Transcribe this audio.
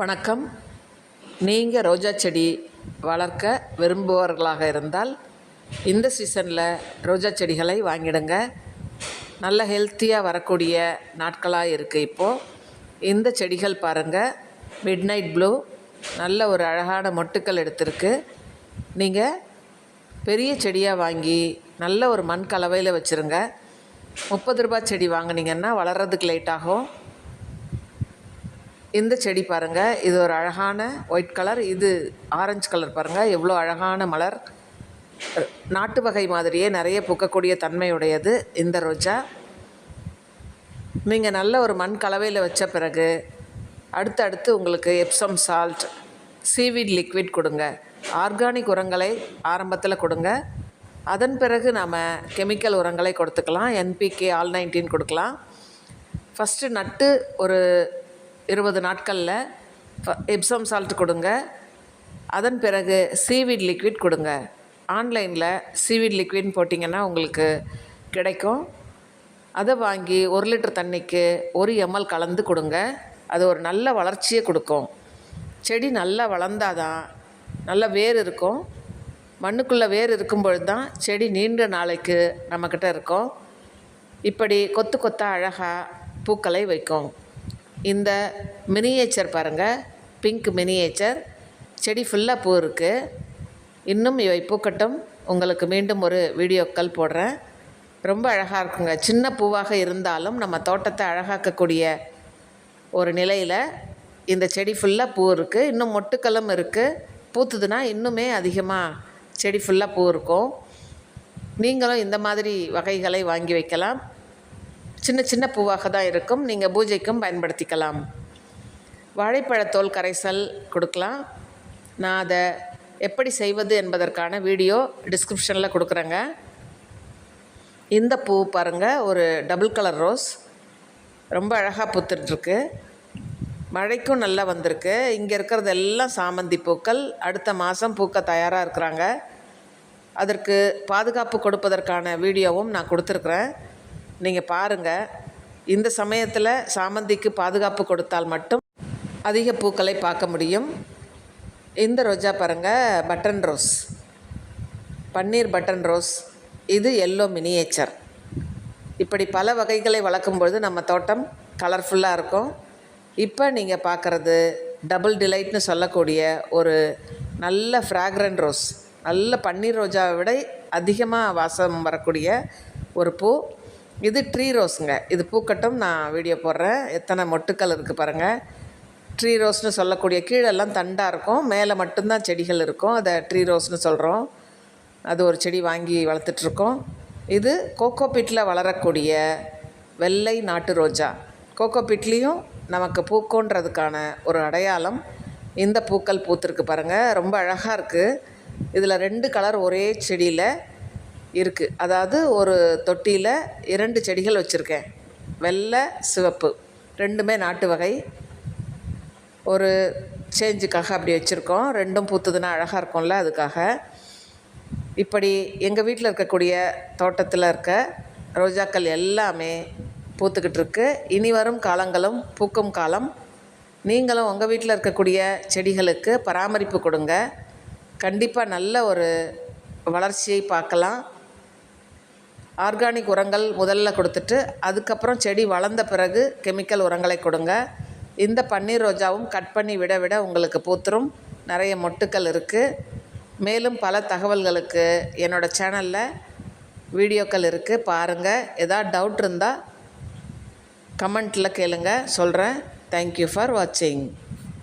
வணக்கம். நீங்கள் ரோஜா செடி வளர்க்க விரும்புபவர்களாக இருந்தால் இந்த சீசனில் ரோஜா செடிகளை வாங்கிடுங்க. நல்ல ஹெல்த்தியாக வரக்கூடிய நாட்களாக இருக்குது இப்போது இந்த செடிகள் பாருங்கள் மிட் நைட் ப்ளூ நல்ல ஒரு அழகான மொட்டுக்கள் எடுத்திருக்கு. நீங்கள் பெரிய செடியாக வாங்கி நல்ல ஒரு மண் கலவையில் வச்சுருங்க. முப்பது ரூபாய் செடி வாங்குனீங்கன்னா வளர்கிறதுக்கு லேட் ஆகும். இந்த செடி பாருங்கள் இது ஒரு அழகான ஒயிட் கலர். இது ஆரஞ்சு கலர் பாருங்கள் எவ்வளோ அழகான மலர். நாட்டு வகை மாதிரியே நிறைய பூக்கக்கூடிய தன்மையுடையது இந்த ரோஜா. நீங்கள் நல்ல ஒரு மண் கலவையில் வச்ச பிறகு அடுத்து அடுத்து உங்களுக்கு எப்சம் சால்ட் சீவீட் லிக்விட் கொடுங்க. ஆர்கானிக் உரங்களை ஆரம்பத்தில் கொடுங்க. அதன் பிறகு நாம் கெமிக்கல் உரங்களை கொடுத்துக்கலாம். என்பிகே ஆல் நைன்டீன் கொடுக்கலாம். ஃபஸ்ட்டு நட்டு ஒரு இருபது நாட்களில் எப்சம் சால்ட் கொடுங்க. அதன் பிறகு சீவிட் லிக்விட் கொடுங்க. ஆன்லைனில் சீவிட் லிக்விட்னு போட்டிங்கன்னா உங்களுக்கு கிடைக்கும். அதை வாங்கி ஒரு லிட்டர் தண்ணிக்கு ஒரு எம்எல் கலந்து கொடுங்க. அது ஒரு நல்ல வளர்ச்சியை கொடுக்கும். செடி நல்லா வளர்ந்தாதான் நல்ல வேர் இருக்கும். மண்ணுக்குள்ளே வேர் இருக்கும்பொழுது தான் செடி நீண்ட நாளைக்கு நம்மக்கிட்ட இருக்கும். இப்படி கொத்து கொத்தாக அழகாக பூக்களை வைக்கும். இந்த மினியேச்சர் பாருங்கள் பிங்க் மினியேச்சர் செடி ஃபுல்லாக பூ இருக்குது இன்னும் இவை பூக்கட்டும். உங்களுக்கு மீண்டும் ஒரு வீடியோக்கள் போடுறேன். ரொம்ப அழகாக இருக்குங்க. சின்ன பூவாக இருந்தாலும் நம்ம தோட்டத்தை அழகாக்கக்கூடிய ஒரு நிலையில் இந்த செடி ஃபுல்லாக பூ இருக்குது இன்னும் மொட்டுக்களும் இருக்குது பூத்துதுன்னா இன்னுமே அதிகமாக செடி ஃபுல்லாக பூ இருக்கும். நீங்களும் இந்த மாதிரி வகைகளை வாங்கி வைக்கலாம். சின்ன சின்ன பூவாக தான் இருக்கும். நீங்கள் பூஜைக்கும் பயன்படுத்திக்கலாம். வாழைப்பழத்தோல் கரைசல் கொடுக்கலாம். நான் அதை எப்படி செய்வது என்பதற்கான வீடியோ டிஸ்கிரிப்ஷனில் கொடுக்குறேங்க. இந்த பூ பாருங்கள் ஒரு டபுள் கலர் ரோஸ் ரொம்ப அழகாக பூத்துட்ருக்கு மழைக்கும் நல்லா வந்திருக்கு. இங்கே இருக்கிறது எல்லாம் சாமந்தி பூக்கள். அடுத்த மாதம் பூக்க தயாராக இருக்கிறாங்க. அதற்கு பாதுகாப்பு கொடுப்பதற்கான வீடியோவும் நான் கொடுத்துருக்குறேன். நீங்கள் பாருங்கள் இந்த சமயத்தில் சாமந்திக்கு பாதுகாப்பு கொடுத்தால் மட்டும் அதிக பூக்களை பார்க்க முடியும். இந்த ரோஜா பாருங்கள் பட்டன் ரோஸ். பன்னீர் பட்டன் ரோஸ். இது எல்லோ மினியேச்சர். இப்படி பல வகைகளை வளர்க்கும் பொழுது நம்ம தோட்டம் கலர்ஃபுல்லாக இருக்கும். இப்போ நீங்கள் பார்க்குறது டபுள் டிலைட்னு சொல்லக்கூடிய ஒரு நல்ல ஃப்ராக்ரண்ட் ரோஸ் நல்ல பன்னீர் ரோஜாவை விட அதிகமாக வாசம் வரக்கூடிய ஒரு பூ. இது ட்ரீ ரோஸுங்க இது பூக்கட்டும் நான் வீடியோ போடுறேன். எத்தனை மொட்டுக்கள் இருக்குது பாருங்கள் ட்ரீ ரோஸ்னு சொல்லக்கூடிய கீழெல்லாம் தண்டாக இருக்கும். மேலே மட்டும்தான் செடிகள் இருக்கும். அதை ட்ரீ ரோஸ்னு சொல்கிறோம் அது ஒரு செடி வாங்கி வளர்த்துட்ருக்கோம். இது கோகோ பிட்டில் வளரக்கூடிய வெள்ளை நாட்டு ரோஜா. கோகோ பிட்லேயும் நமக்கு பூக்கோன்றதுக்கான ஒரு அடையாளம் இந்த பூக்கள் பூத்துருக்கு பாருங்கள் ரொம்ப அழகாக இருக்குது இதில் ரெண்டு கலர் ஒரே செடியில் இருக்குது அதாவது ஒரு தொட்டியில் இரண்டு செடிகள் வச்சுருக்கேன். வெள்ளை சிவப்பு. ரெண்டுமே நாட்டு வகை. ஒரு சேஞ்சுக்காக அப்படி வச்சுருக்கோம். ரெண்டும் பூத்துதுன்னா அழகாக இருக்கும்ல அதுக்காக. இப்படி எங்கள் வீட்டில் இருக்கக்கூடிய தோட்டத்தில் இருக்க ரோஜாக்கள் எல்லாமே பூத்துக்கிட்டு இருக்கு. இனி வரும் காலங்களும் பூக்கும் காலம். நீங்களும் உங்கள் வீட்டில் இருக்கக்கூடிய செடிகளுக்கு பராமரிப்பு கொடுங்க. கண்டிப்பாக நல்ல ஒரு வளர்ச்சியை பார்க்கலாம். ஆர்கானிக் உரங்கள் முதல்ல கொடுத்துட்டு அதுக்கப்புறம் செடி வளர்ந்த பிறகு கெமிக்கல் உரங்களை கொடுங்க. இந்த பன்னீர் ரோஜாவும் கட் பண்ணி விட விட உங்களுக்கு பூத்துரும். நிறைய மொட்டுக்கள் இருக்குது மேலும் பல தகவல்களுக்கு என்னோடய சேனலில் வீடியோக்கள் இருக்குது பாருங்கள் எதாவது டவுட் இருந்தால் கமெண்ட்டில் கேளுங்க. சொல்கிறேன் தேங்க்யூ ஃபார் வாட்சிங்